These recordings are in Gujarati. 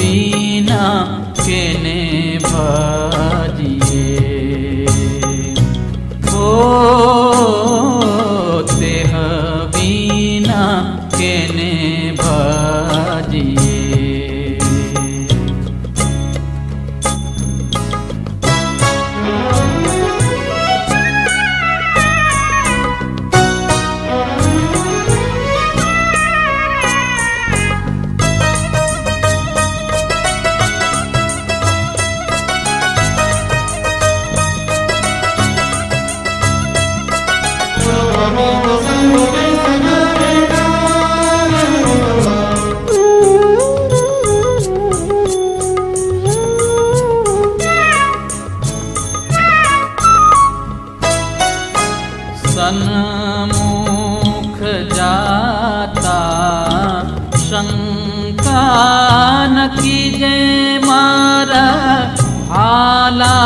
વિના सन्मुख जाता शङ्का न की जय मार हाला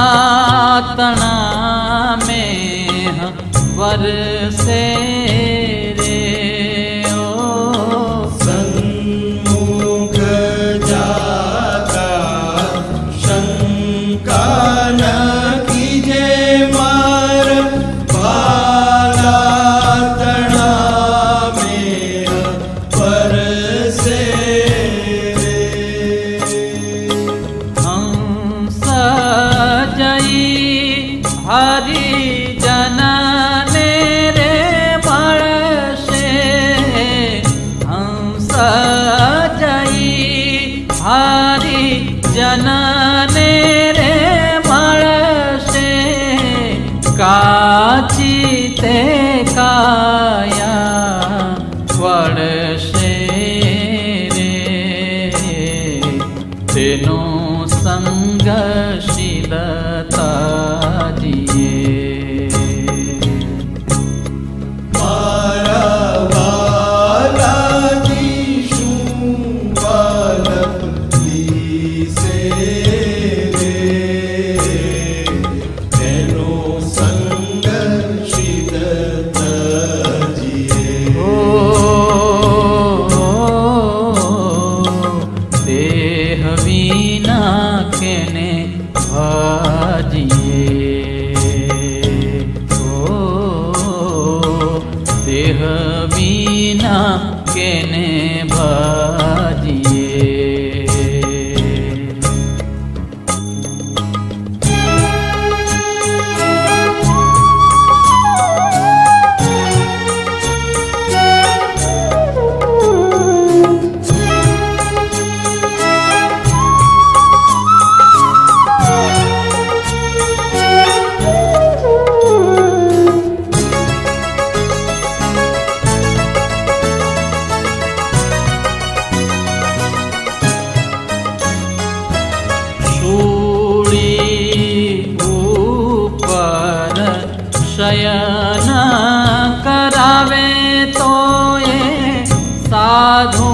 સાધુને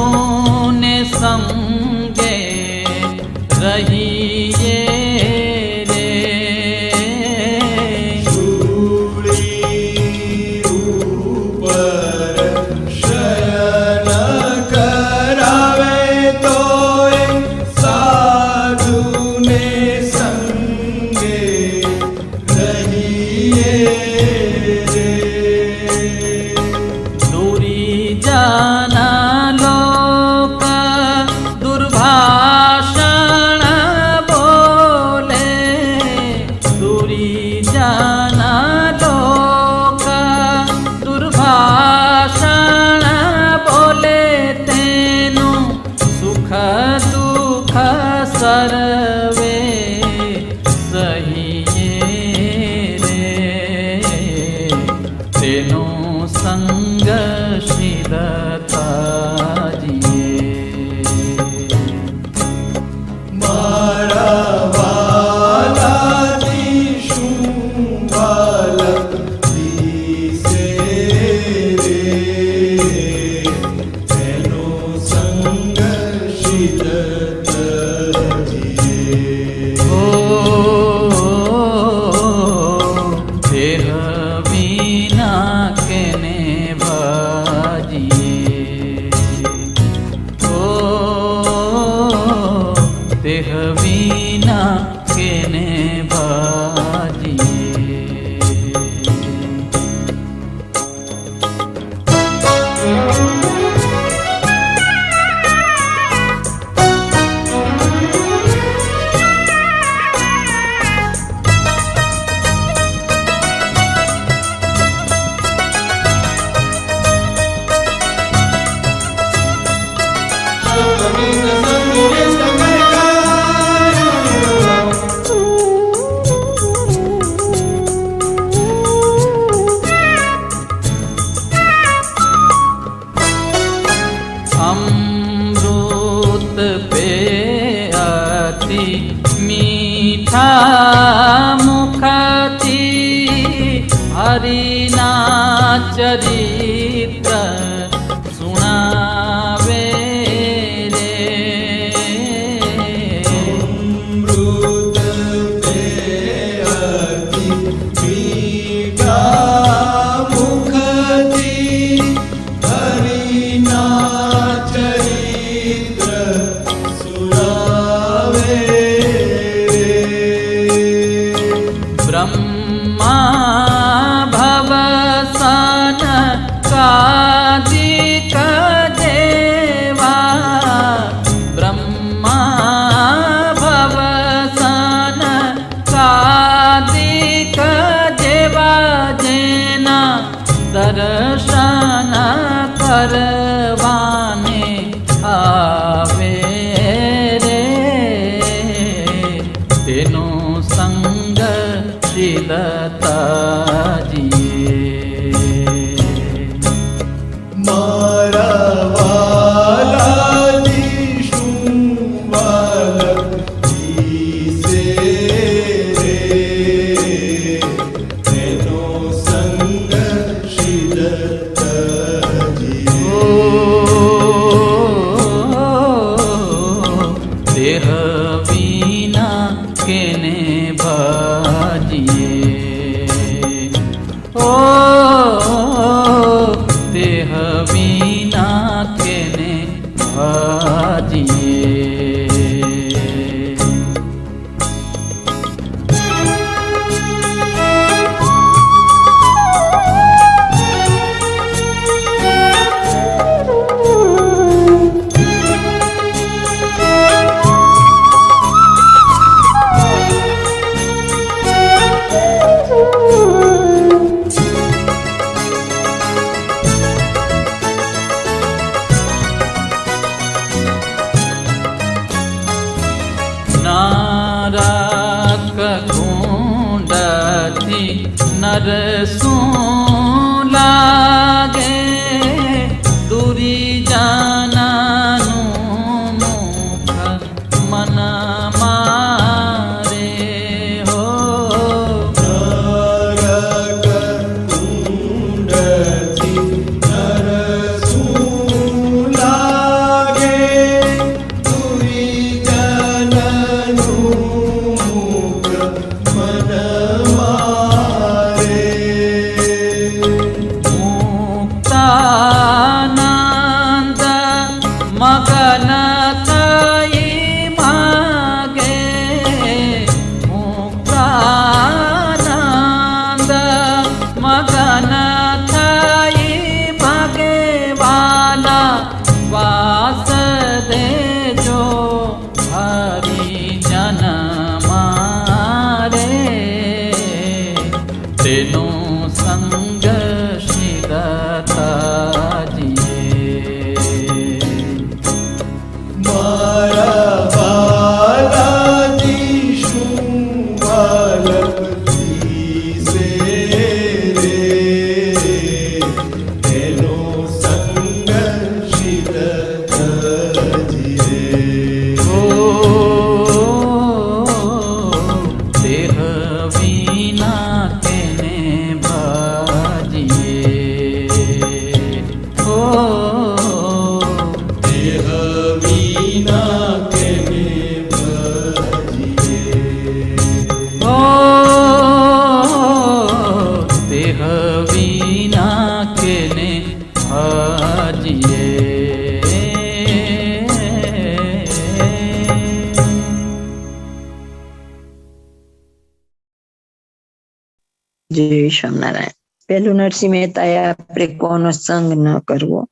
નરસિંહ મહેતાએ આપણે કોનો સંગ ન કરવો.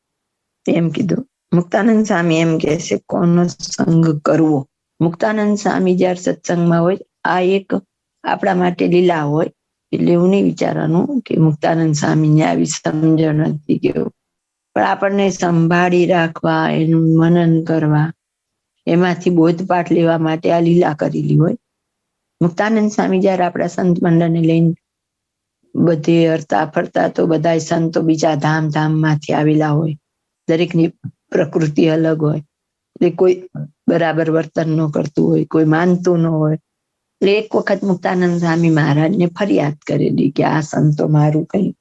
તેમ કીધું. મુક્તાનંદ સ્વામી એમ કે છે, કોનો સંગ કરવો? મુક્તાનંદ સ્વામી જયારે સત્સંગમાં હોય, આ એક આપણા માટે લીલા હોય, એટલે એવું નહીં વિચારવાનું કે મુક્તાનંદ સ્વામીને આવી સમજણ નથી ગયું પણ આપણને સંભાળી રાખવા, એનું મનન કરવા, એમાંથી બોધપાઠ લેવા માટે આ લીલા કરેલી હોય. મુક્તાનંદ સ્વામી જયારે આપણા સંત મંડળને લઈને બધે હરતા ફરતા તો બધા સંતો બીજા ધામ ધામમાંથી આવેલા હોય. દરેકની પ્રકૃતિ અલગ હોય. એટલે કોઈ બરાબર વર્તન ન કરતું હોય, કોઈ માનતું ન હોય. એટલે એક વખત મુક્તાનંદ સ્વામી મહારાજને ફરિયાદ કરેલી કે આ સંતો મારું કઈ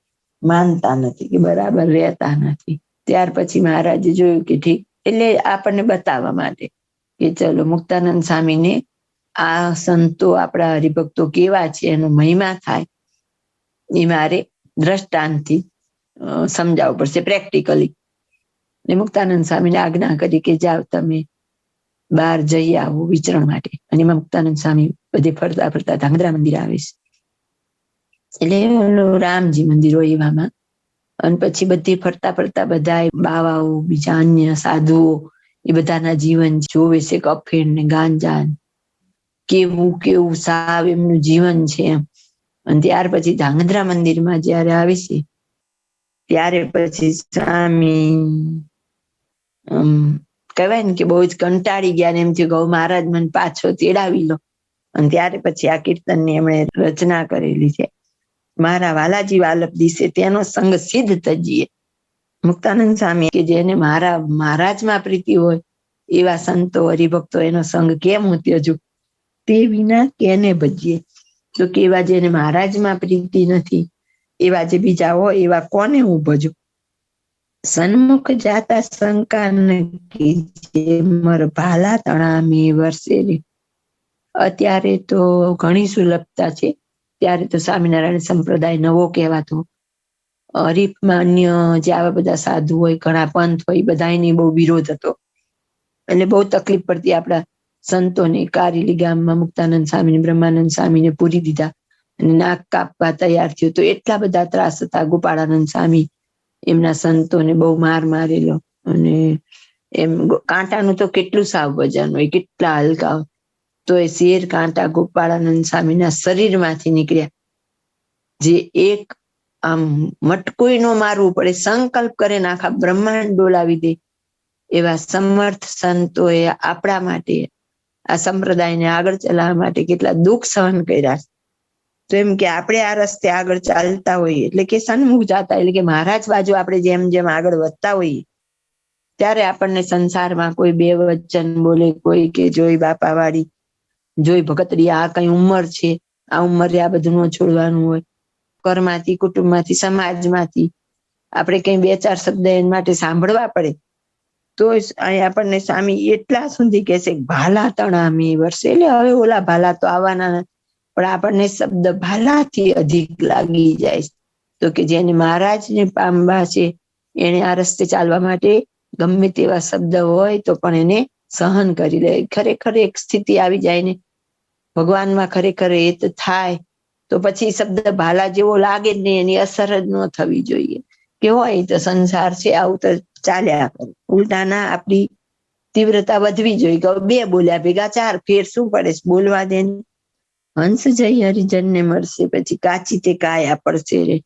માનતા નથી, કે બરાબર રહેતા નથી. ત્યાર પછી મહારાજે જોયું કે ઠીક, એટલે આપણને બતાવવા માટે કે ચલો મુક્તાનંદ સ્વામીને આ સંતો આપણા હરિભક્તો કેવા છે, એનો મહિમા થાય. એ મારે દ્રષ્ટાંતથી સમજાવવું પડશે, પ્રેક્ટિકલી. ને મુક્તાનંદ સ્વામીને આજ્ઞા કરી કે જાઓ તમે બહાર જઈ આવો વિચરણ માટે. અને એમાં મુક્તાનંદ સ્વામી બધે ફરતા ફરતા ધાંગધ્રા મંદિર આવે છે. એટલે રામજી મંદિર હોય એવામાં. અને પછી બધી ફરતા ફરતા બધા બાવાઓ, બીજા અન્ય સાધુઓ, એ બધાના જીવન જોવે છે કે ને ગાંજા કેવું કેવું સાવ એમનું જીવન છે એમ. અને ત્યાર પછી ધાંગધ્રા મંદિરમાં જયારે આવી છે, ત્યારે પછી સ્વામી કહેવાય ને કે બહુ જ કંટાળી ગયા એમ થયું ગૌ મહારાજ મને પાછો તેડાવી લો. અને ત્યારે પછી આ કીર્તનની એમણે રચના કરેલી છે. મારા વાલાજી વાલપ દિશે તેનો સંગ સિદ્ધ તજીએ મુક્તાનંદ સ્વામી કે જેને મારા, મહારાજમાં પ્રીતિ હોય, એવા સંતો, હરિભક્તો એનો સંગ કેમ હું ત્યજુ તે વિના કેને ભજીએ? તો કે એવા જેને મહારાજમાં પ્રીતિ નથી, એવા જે બીજા હોય, એવા કોને હું ભજું સન્મુખ જાતા શંકા ભાલા તણામે અત્યારે તો ઘણી સુલભતા છે. ત્યારે તો સ્વામિનારાયણ સંપ્રદાય નવો કહેવાતો. હરીફમાં અન્ય જે આવા બધા સાધુ હોય, ઘણા પંથ હોય બધાની બહુ વિરોધ હતો. એટલે બહુ તકલીફ પડતી આપણા સંતોને કારેલી ગામમાં મુક્તાનંદ સ્વામીને બ્રહ્માનંદ સ્વામીને પૂરી દીધા અને નાક કાપવા તૈયાર થયું તો એટલા બધા ત્રાસ હતા ગોપાળાનંદ સ્વામી એમના સંતોને બહુ માર મારેલો અને એમ કાંટાનું તો કેટલું સાવ વજન હોય કેટલા હલકા હોય તો એ શેર કાંટા ગોપાળાનંદ સ્વામીના શરીરમાંથી નીકળ્યા જે એક આમ મટકોઈ નો મારવું પડે સંકલ્પ કરે ને આખા બ્રહ્માંડ ડોલાવી દે એવા સમર્થ સંતોએ આપણા માટે આ સંપ્રદાયને આગળ ચલાવવા માટે કેટલા દુઃખ સહન કર્યા તો એમ કે આપણે આ રસ્તે આગળ ચાલતા હોઈએ, એટલે કે સન્મુખ જાતા, એટલે કે મહારાજ બાજુ આપણે જેમ જેમ આગળ વધતા હોઈએ, ત્યારે આપણને સંસારમાં કોઈ બે વચન બોલે, કોઈ કે જોઈ બાપા વાળી જોઈ ભગતરી, આ કઈ ઉંમર છે, આ ઉંમરે આ બધું ન છોડવાનું હોય. ઘરમાંથી, કુટુંબમાંથી, સમાજમાંથી આપણે કઈ બે ચાર શબ્દ એના માટે સાંભળવા પડે તો આપણને સ્વામી એટલા સુધી કે છે ભાલા તણામી વર્ષે એટલે હવે ઓલા ભાલા તો આવવાના પણ આપણને શબ્દ ભાલાથી અધિક લાગી જાય તો કે જેને મહારાજને પામવા છે, એને આ રસ્તે ચાલવા માટે ગમે તેવા શબ્દ હોય તો પણ એને સહન કરી લે. ખરેખર એક સ્થિતિ આવી જાય ને, ભગવાનમાં ખરેખર એ થાય, તો પછી શબ્દ ભાલા જેવો લાગે જ નહીં, એની અસર જ ન થવી જોઈએ. કે હોય તો સંસાર છે, આવું તો ચાલ્યા કરે. ઉલટાના આપણી તીવ્રતા વધવી જોઈએ. કે બે બોલ્યા, ભેગા ચાર, ફેર શું પડે? બોલવા દે હંસ જઈ હરિજનને મળશે, પછી કાચી તે કાયા પડશે રે.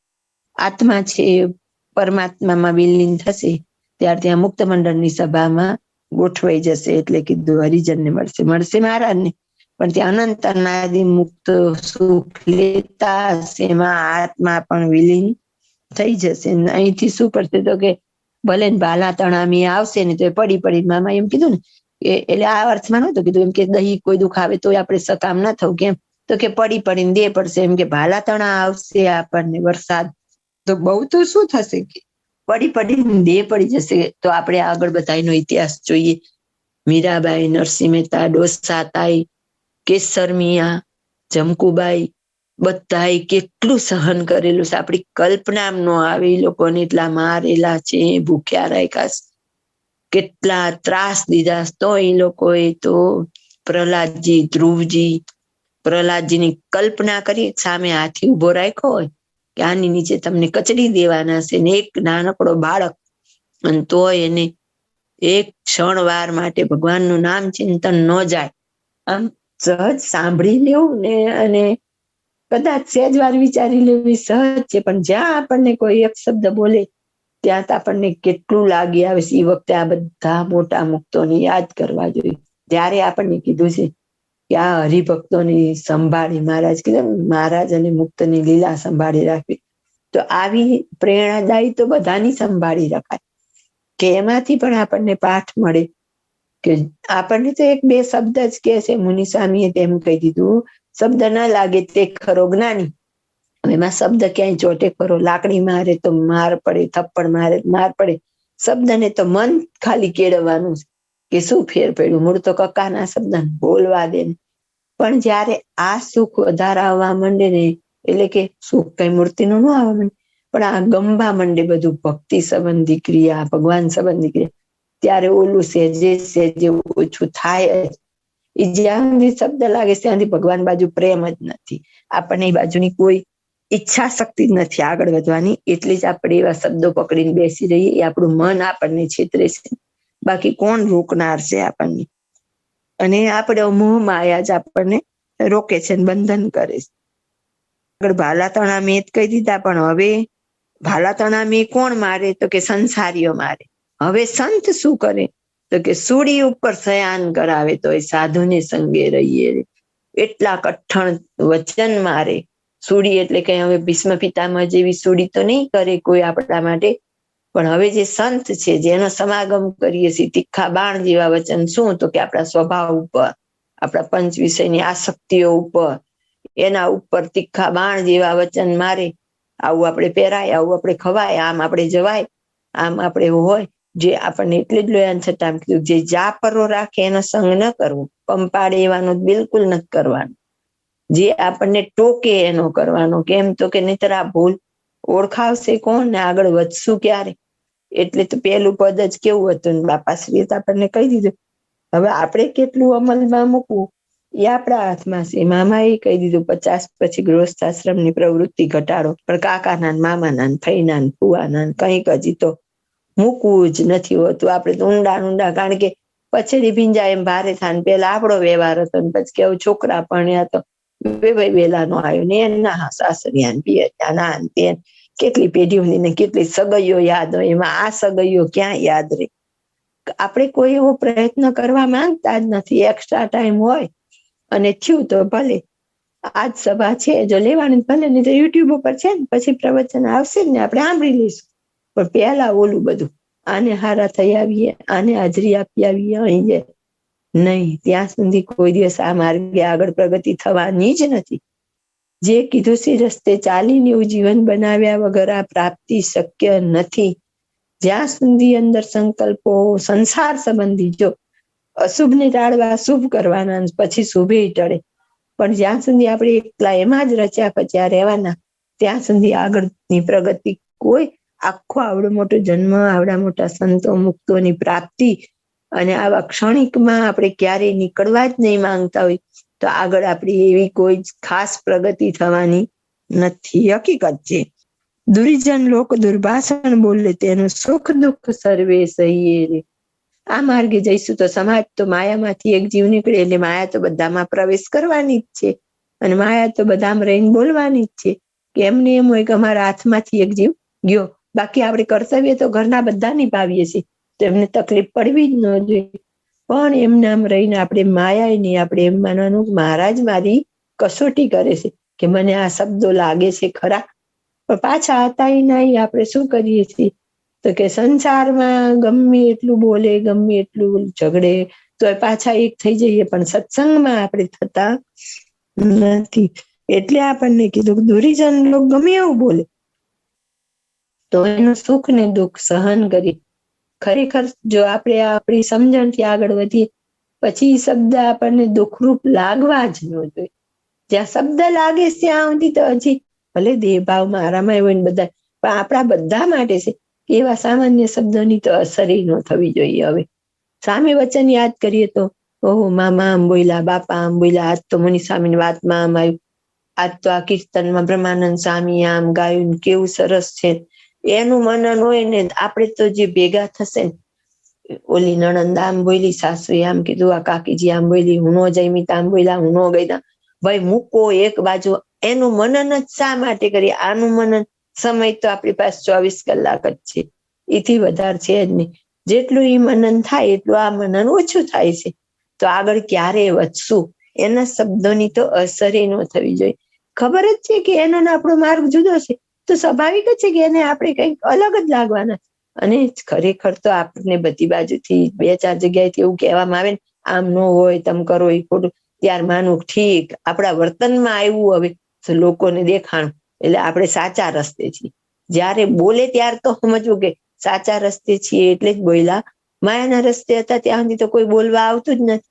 આત્મા છે એ પરમાત્મામાં વિલીન થશે, ત્યાર ત્યાં મુક્ત મંડળની સભામાં ગોઠવાઈ જશે, એટલે કીધું હરિજનને મળશે. મળશે મહારાજને. પણ ત્યાં અનંત અનાદિ મુક્ત સુખ લેતા હશે, એમાં આત્મા પણ વિલીન થઈ જશે. અહીંથી શું પડશે તો કે ભલે ને ભાલા તણામી આવશે ને તો એ પડી પડી મામા એમ કીધું ને કે એટલે આ અર્થમાં નતું કીધું. એમ કે દહીં કોઈ દુખાવે તો આપણે સકામ ના થવું. કેમ? તો કે પડી પડીને દે પડશે. એમ કે ભાલા તણા આવશે આપણને વરસાદ. તો બહુ તો શું થશે કે પડી પડીને દે પડી જશે. તો આપણે આગળ બધાનો ઇતિહાસ જોઈએ. મીરાબાઈ, નરસિંહ મહેતા ડોસાતાઈ કેસર મિયા, જમકુબાઈ બધાએ કેટલું સહન કરેલું છે. આપણી કલ્પના નો આવે એ લોકોને એટલા મારેલા છે, ભૂખ્યા રાખ્યા કેટલા ત્રાસ દીધા તો એ લોકોએ તો પ્રહલાદજી, ધ્રુવજી પ્રહલાદજીની કલ્પના કરી સામે હાથી ઊભો રાખ્યો હોય કે આની નીચે તમને કચડી દેવાના છે ને એક નાનકડો બાળક. અને તોય એને એક ક્ષણ વાર માટે ભગવાનનું નામ ચિંતન ન જાય. આમ સહજ સાંભળી લેવું ને અને કદાચ સહેજ વાર વિચારી લેવી સહજ છે, પણ જ્યાં આપણને કોઈ એક શબ્દ બોલે, ત્યાં તો આપણને કેટલું લાગી આવે છે. એ વખતે આ બધા મોટા મુક્તોને યાદ કરવા જોઈએ. જ્યારે આપણને કીધું છે કે આ હરિભક્તોની સંભાળી મહારાજ કીધું મહારાજ અને મુક્તની લીલા સંભાળી રાખવી, તો આવી પ્રેરણાદાયી તો બધાની સંભાળી રખાય. કે એમાંથી પણ આપણને પાઠ મળે કે આપણને તો એક બે શબ્દ જ કે છે, મુનિ સ્વામીએ તેમ કહી દીધું શબ્દ ન લાગે તે ખરો જ્ઞાની. એમાં શબ્દ ક્યાંય ચોટે ખરો? લાકડી મારે તો માર પડે, થપ્પડ મારે, માર પડે. શબ્દને તો મન ખાલી કેળવવાનું કે શું ફેર પડ્યું? મૂળ તો કક્કાના શબ્દ બોલવા દે ને. પણ જ્યારે આ સુખ વધારે આવવા માંડે ને, એટલે કે સુખ કઈ મૂર્તિનું ન આવવા માંડે, પણ આ ગમવા માંડે બધું ભક્તિ સંબંધી ક્રિયા, ભગવાન સંબંધી ક્રિયા, ત્યારે ઓલું સહેજે સહેજે ઓછું થાય એ જ્યાં સુધી શબ્દ લાગે ત્યાંથી ભગવાન બાજુ પ્રેમ જ નથી. આપણને એ બાજુની કોઈ ઈચ્છા શક્તિ જ નથી આગળ વધવાની. એટલે જ આપણે એવા શબ્દો પકડીને બેસી રહીએ એ આપણું મન આપણને છેતરે છે. બાકી કોણ રોકનાર છે આપણને? અને આપણે મોહ માયા જ આપણને રોકે છે બંધન કરે છે. આગળ ભાલા તણા મેં કહી દીધા, પણ હવે ભાલા તણા મેં કોણ મારે? તો કે સંસારીઓ મારે. હવે સંત શું કરે? તો કે સૂડી ઉપર શયાન કરાવે તો એ સાધુને સંગે રહીએ એટલા કઠણ વચન મારે. સુડી એટલે કઈ હવે ભીષ્મ પિતામાં જેવી સુડી તો નહીં કરે કોઈ આપણા માટે. પણ હવે જે સંત છે, જેનો સમાગમ કરીએ છીએ, તીખા બાણ જેવા વચન શું? તો કે આપણા સ્વભાવ ઉપર, આપણા પંચ વિષયની આસક્તિઓ ઉપર, એના ઉપર તીખા બાણ જેવા વચન મારે. આવું આપણે પહેરાય, આવું આપણે ખવાય, આમ આપણે જવાય, આમ આપણે હોય. જે આપણને એટલે જ લોયાન છતાં કીધું જે જાપરો રાખે એનો સંગ ન કરવો. પંપાડે એવાનો બિલકુલ નથી કરવાનો. જે આપણને ટોકે એનો કરવાનો. કેમ તો કે નહીતર આ ભૂલ ઓળખાવશે કોણ ને આગળ વધશું ક્યારે? એટલે તો પેલું પદ જ કેવું હતું બાપાશ્રીએ તો આપણને કહી દીધું. હવે આપણે કેટલું અમલમાં મૂકવું? એ આપણા હાથમાં છે. મામાએ કહી દીધું, પચાસ પછી ગૃહસ્થાશ્રમની પ્રવૃત્તિ ઘટાડો. પણ કાકાના મામાના ફઈના ફુવાના કંઈક હજી તો મૂકવું જ નથી હોતું. આપણે તો ઊંડા ઊંડા, કારણ કે પછેડી ભીંજા એમ ભારે થાય ને પેલા આપણો વ્યવહાર હતો ને પછી કેવું છોકરા ભણ્યા તો વેવાય વેલાનો આવ્યો ને એના સાસરિયા ને પિયરિયા ના તે કેટલી પેઢીઓની ને કેટલી સગાઈઓ યાદ હોય. એમાં આ સગાઈઓ ક્યાં યાદ રહે આપણે કોઈ એવો પ્રયત્ન કરવા માંગતા જ નથી. એક્સ્ટ્રા ટાઈમ હોય અને થયું તો ભલે. આજ સભા છે. જો લેવાની ભલે, નહીં તો યુટ્યુબ ઉપર છે ને, પછી પ્રવચન આવશે ને. આપણે સાંભળી લઈશું. પણ પહેલા ઓલું બધું, આને હારા થઈ આવીએ, આને હાજરી આપી આવીએ, અહીં જાય નહીં, ત્યાં સુધી કોઈ દિવસ આ માર્ગે આગળ પ્રગતિ થવાની જ નથી. જે કીધું સી રસ્તે ચાલીને એવું જીવન બનાવ્યા વગર આ પ્રાપ્તિ શક્ય નથી. જ્યાં સુધી અંદર સંકલ્પો, સંસાર સંબંધી, જો અશુભ ને ટાળવા શુભ કરવાના પછી શુભે ટળે. પણ જ્યાં સુધી આપણે એકલા એમાં જ રચ્યા પચ્યા રહેવાના, ત્યાં સુધી આગળની પ્રગતિ કોઈ આખો આવડો મોટો જન્મ, આવડા મોટા સંતો, મુક્તોની પ્રાપ્તિ અને આવા ક્ષણિકમાં આપણે ક્યારેય નીકળવા જ નહીં માંગતા હોય, તો આગળ આપણી એવી કોઈ ખાસ પ્રગતિ થવાની નથી, હકીકત છે. દુરીજન લોક દુર્ભાષણ બોલે તેનું સુખ દુઃખ સર્વે સહીએ રે. આ માર્ગે જઈશું તો સમાજ તો માયામાંથી એક જીવ નીકળે એટલે માયા તો બધામાં પ્રવેશ કરવાની જ છે અને માયા તો બધામાં રહીને બોલવાની જ છે. કે એમને એમ હોય કે અમારા હાથમાંથી એક જીવ ગયો બાકી આપણે કર્તવ્ય તો ઘરના બધા નિભાવીએ છીએ. તો એમને તકલીફ પડવી જ ન જોઈએ. પણ એમને આમ રહીને આપણે માયા નહીં, આપણે એમ માનવાનું મહારાજ મારી કસોટી કરે છે, કે મને આ શબ્દો લાગે છે ખરા. પણ પાછા હતા નહીં, આપણે શું કરીએ છીએ? તો કે સંસારમાં ગમે એટલું બોલે, ગમે એટલું ઝઘડે તો પાછા એક થઈ જઈએ. પણ સત્સંગમાં આપણે થતા નથી. એટલે આપણને કીધું દુરીજન લોકો ગમે એવું બોલે. તો એનું સુખ ને દુઃખ સહન કરી. ખરેખર જો આપણે આપણી સમજણથી આગળ વધીએ, પછી શબ્દ આપણને દુઃખરૂપ લાગવા જ ન જોઈએ. જ્યાં શબ્દ લાગે ત્યાં સુધી તો હજી ભલે દેહભાવમાં આરામાય હોય ને બધા, પણ આપણા બધા માટે છે એવા સામાન્ય શબ્દોની તો અસર ન થવી જોઈએ હવે. સામે વચન યાદ કરીએ તો, ઓહો, મામા આમ બોલ્યા, બાપા આમ બોલ્યા, આજ તો મુનિ સ્વામીની વાતમાં આમ આવ્યું. આજ તો આ કીર્તનમાં બ્રહ્માનંદ સ્વામી આમ ગાયું કેવું સરસ છે. એનું મનન હોય ને, આપણે તો જે ભેગા થશે ને, ઓલી નણંદ આમ બોલી, સાસુએ આમ કીધું, આ કાકીજી આમ બોલી, હું નો જઈમી આમ બોલ્યા, હું નો ગઈ ભાઈ, મૂકો એક બાજુ. એનું મનન જ શા માટે કરીએ? આનું મનન સમય તો આપણી પાસે ચોવીસ કલાક જ છે. એથી વધારે છે જ નહીં. જેટલું એ મનન થાય, એટલું આ મનન ઓછું થાય છે. તો આગળ ક્યારે વધશું? એના શબ્દોની તો અસર ન થવી જોઈએ. ખબર જ છે કે એનો આપણો માર્ગ જુદો છે. તો સ્વાભાવિક જ છે કે એને આપણે કંઈક અલગ જ લાગવાના. અને ખરેખર તો આપણને બધી બાજુથી બે ચાર જગ્યાએથી એવું કહેવામાં આવે ને, આમ ન હોય, તમ કરો, એ ખોટું. ત્યાર માનું ઠીક, આપણા વર્તનમાં આવ્યું હવે, તો લોકોને દેખાણું. એટલે આપણે સાચા રસ્તે છીએ. જ્યારે બોલે ત્યાર તો સમજવું કે સાચા રસ્તે છીએ એટલે જ બોલ્યા. માયાના રસ્તે હતા ત્યાં સુધી તો કોઈ બોલવા આવતું જ નથી.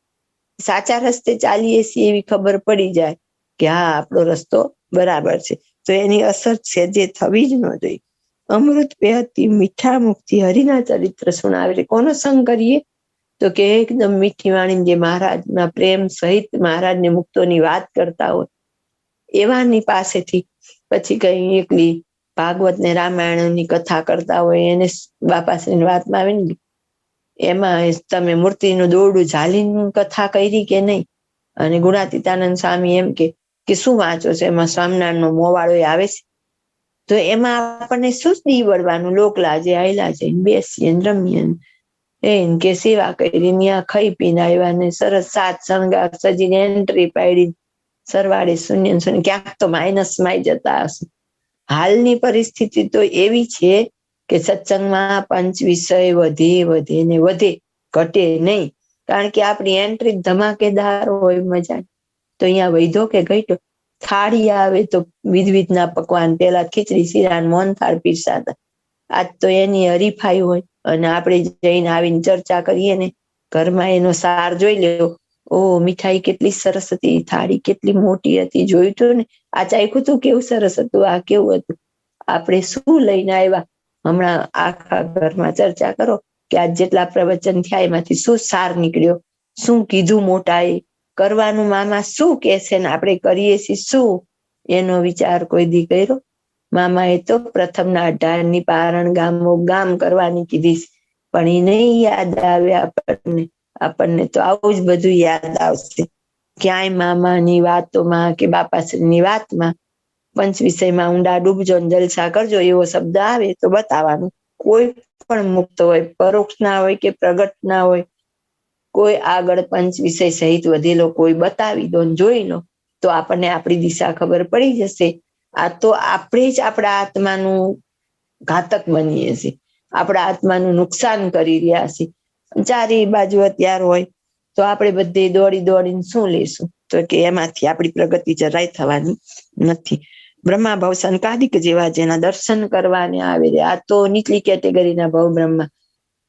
સાચા રસ્તે ચાલીએ છીએ એવી ખબર પડી જાય કે હા, આપણો રસ્તો બરાબર છે. તો એની અસર છે જે થવી જ ન જોઈએ. અમૃત પહેતી મીઠા મુક્તિ હરિના ચરિત્ર સુણાવે છે. કોનો સંગ કરીએ? તો કે એકદમ મીઠી વાણી જે મહારાજના પ્રેમ સહિત મહારાજને મુક્તોની વાત કરતા હોય. એવાની પાસેથી પછી કઈ એકલી ભાગવત ને રામાયણની કથા કરતા હોય એને બાપાશ્રીની વાતમાં આવે ને. એમાં તમે મૂર્તિનું દોરડું ઝાલીને કથા કરી કે નહીં? અને ગુણાતીતાનંદ સ્વામી એમ કે કે શું વાંચો છો? એમાં સ્વામિનારાયણ નો મોવાળો આવે છે. તો એમાં આપણને શું દી વળવાનું લોકલાજે આયલા છે બેસીએ રમીએ એને કે સેવા કરી ત્યાં ખાઈ પીને આવ્યા ને સરસ સાત શણગાર સજીને એન્ટ્રી પાડી સરવાળે શૂન્ય શૂન્ય, ક્યાંક તો માઇનસમાં જતા હશે. હાલની પરિસ્થિતિ તો એવી છે કે સત્સંગમાં પંચ વિષય વધે વધે ને વધે, ઘટે નહીં. કારણ કે આપણી એન્ટ્રી ધમાકેદાર હોય મજા તો અહીંયા વૈધો કે ગઈટો થાળી આવે તો વિધવિધના પકવાન, પેલા ખીચડી, શીરા મોન થાળ પીરસાતા. આજ તો એની હરીફાઈ હોય અને આપણે જઈને આવીને ચર્ચા કરીએ ને, ઘરમાં એનો સાર જોઈ લેવો ઓ મીઠાઈ કેટલી સરસ હતી, થાળી કેટલી મોટી હતી, જોયું તું ને? આ ચાખ્યું તું? કેવું સરસ હતું? આ કેવું હતું? આપણે શું લઈને આવ્યા? હમણાં આખા ઘરમાં ચર્ચા કરો કે આજ જેટલા પ્રવચન થયા, એમાંથી શું સાર નીકળ્યો? શું કીધું મોટાએ? કરવાનું મામા શું કે છે ને આપણે કરીએ છીએ, શું? એનો વિચાર કોઈ દી કર્યો? મામાએ તો પ્રથમના અઢારની પારણ ગામો ગામ કરવાની કીધી પણ એ નહીં યાદ આવે આપણને. આપણને તો આવું જ બધું યાદ આવશે. ક્યાંય મામાની વાતોમાં કે બાપાશ્રીની વાતમાં પંચ વિષયમાં ઊંડા ડૂબજો ને જલસા કરજો એવો શબ્દ આવે તો બતાવવાનું. કોઈ પણ મુક્ત હોય, પરોક્ષ ના હોય કે પ્રગટ ના હોય કોઈ આગળ પંચ વિષય સહિત વધેલો કોઈ બતાવી દો જોઈ લો, તો આપણને આપણી દિશા ખબર પડી જશે. આ તો આપણે જ આપણા આત્માનું ઘાતક બનીએ છીએ. આપણા આત્માનું નુકસાન કરી રહ્યા છીએ. ચારે બાજુ અત્યાર હોય, તો આપણે બધે દોડી દોડીને શું લેશું? તો કે એમાંથી આપણી પ્રગતિ જરાય થવાની નથી. બ્રહ્મા ભવ સંકાદિક જેવા જેના દર્શન કરવાને આવે રહ્યા આ તો નીચલી કેટેગરીના ભવ બ્રહ્મા.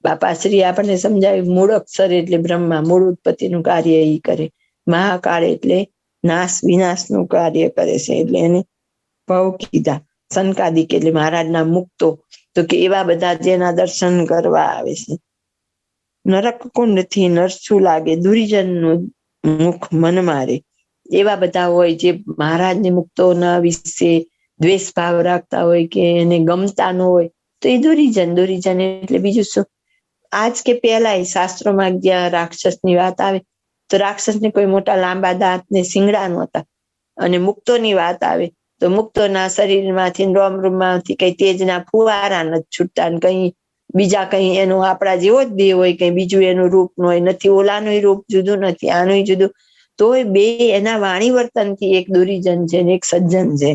બાપા શ્રી આપણને સમજાવ્યું, મૂળ અક્ષર એટલે બ્રહ્મા, મૂળ ઉત્પત્તિનું કાર્ય એ કરે. મહાકાળ એટલે નાશ, વિનાશનું કાર્ય કરે છે એટલે એને ભવ કીધા. સંકાદિક એટલે મહારાજના મુક્તો. તો કે એવા બધા જેના દર્શન કરવા આવે છે. નરક કુંડથી નરસું લાગે, દુરીજનનું મુખ મન મારે. એવા બધા હોય જે મહારાજને મુક્તોના વિશે દ્વેષ ભાવ રાખતા હોય કે એને ગમતા ન હોય, તો એ દુરીજન દુરીજન એટલે બીજું શું? આજ કે પેલા શાસ્ત્રોમાં જ્યાં રાક્ષસની વાત આવે. તો રાક્ષસને કોઈ મોટા લાંબા દાંત ને શિંગડા નહોતા. અને મુક્તોની વાત આવે. તો મુક્તોના શરીરમાંથી રોમ રૂમમાંથી કઈ તેજના ફુવારા નથી છૂટતા ને કઈ બીજા કઈ એનો આપણા જેવો જ દેહ હોય, કઈ બીજું એનું રૂપ ન હોય. નથી ઓલાનું રૂપ જુદું, નથી આનું જુદું. તોય બે એના વાણી વર્તનથી એક દુરીજન છે ને એક સજ્જન છે.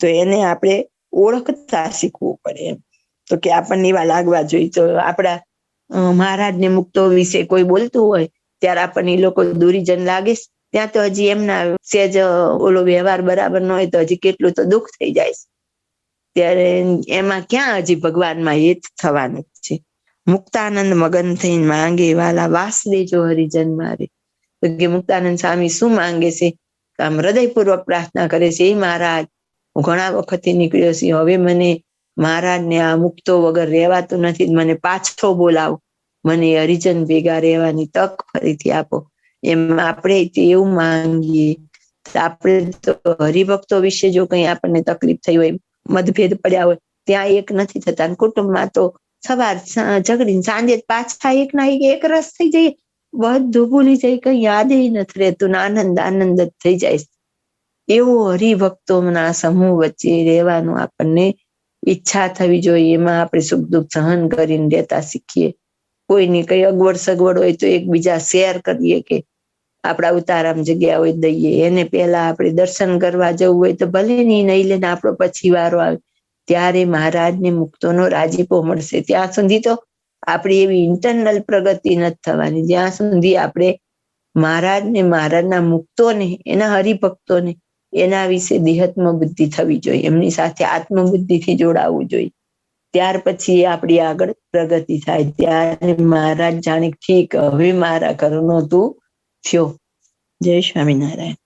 તો એને આપણે ઓળખતા શીખવું પડે એમ. તો કે આપણને એવા લાગવા જોઈએ. તો આપણા મહારાજને મુક્તો વિશે કોઈ બોલતું હોય, ત્યારે આપણને એ લોકો દુરીજન લાગે ત્યાં તો હજી એમના સેજ ઓલો વ્યવહાર બરાબર ન હોય તો હજી કેટલું તો દુઃખ થઈ જાય ત્યારે એમાં ક્યાં હજી ભગવાનમાં હેત થવાનું છે. મુક્તાનંદ મગન થઈને માંગે, વાલા, વાસ દેજો હરિજન મારે. તો કે મુક્તાનંદ સ્વામી શું માંગે છે? આમ હૃદયપૂર્વક પ્રાર્થના કરે છે, એ મહારાજ, હું ઘણા વખતથી નીકળ્યો છું, હવે મને મહારાજને આ મુક્તો વગર રહેવાતું નથી. મને પાછો બોલાવો. મને હરિજન ભેગા રહેવાની તક ફરીથી આપો. એમ આપણે એવું માંગીએ. આપણે તો હરિભક્તો વિશે જો કઈ આપણને તકલીફ થઈ હોય, મતભેદ પડ્યા હોય, ત્યાં એક નથી થતા. કુટુંબમાં તો સવાર ઝઘડીને સાંજે પાછા એક ના એક રસ થઈ જઈએ બધું ભૂલી જાય. કઈ યાદ નથી રહેતું. આનંદ આનંદ જ થઈ જાય. એવો હરિભક્તોના સમૂહ વચ્ચે રહેવાનું આપણને ઈચ્છા થવી જોઈએ, એમાં આપણે સુખ દુઃખ સહન કરીને રહેતા શીખીએ. કોઈની કઈ અગવડ સગવડ હોય તો એકબીજા શેર કરીએ કે આપણા ઉતારામ જગ્યા હોય દઈએ. એને પેલા આપણે દર્શન કરવા જવું હોય તો ભલે નહીં લે ને આપણો પછી વારો આવે. ત્યારે મહારાજને મુક્તોનો રાજીપો મળશે. ત્યાં સુધી તો આપણી એવી ઇન્ટરનલ પ્રગતિ નથી થવાની. જ્યાં સુધી આપણે મહારાજને, મહારાજના મુક્તોને, એના હરિભક્તોને એના વિશે દેહાત્મ બુદ્ધિ થવી જોઈએ, એમની સાથે આત્મબુદ્ધિથી જોડાવવું જોઈએ. ત્યાર પછી આપણી આગળ પ્રગતિ થાય. ત્યારે મહારાજ જાણે ઠીક, હવે મારા ઘરનો તું થયો. જય સ્વામિનારાયણ.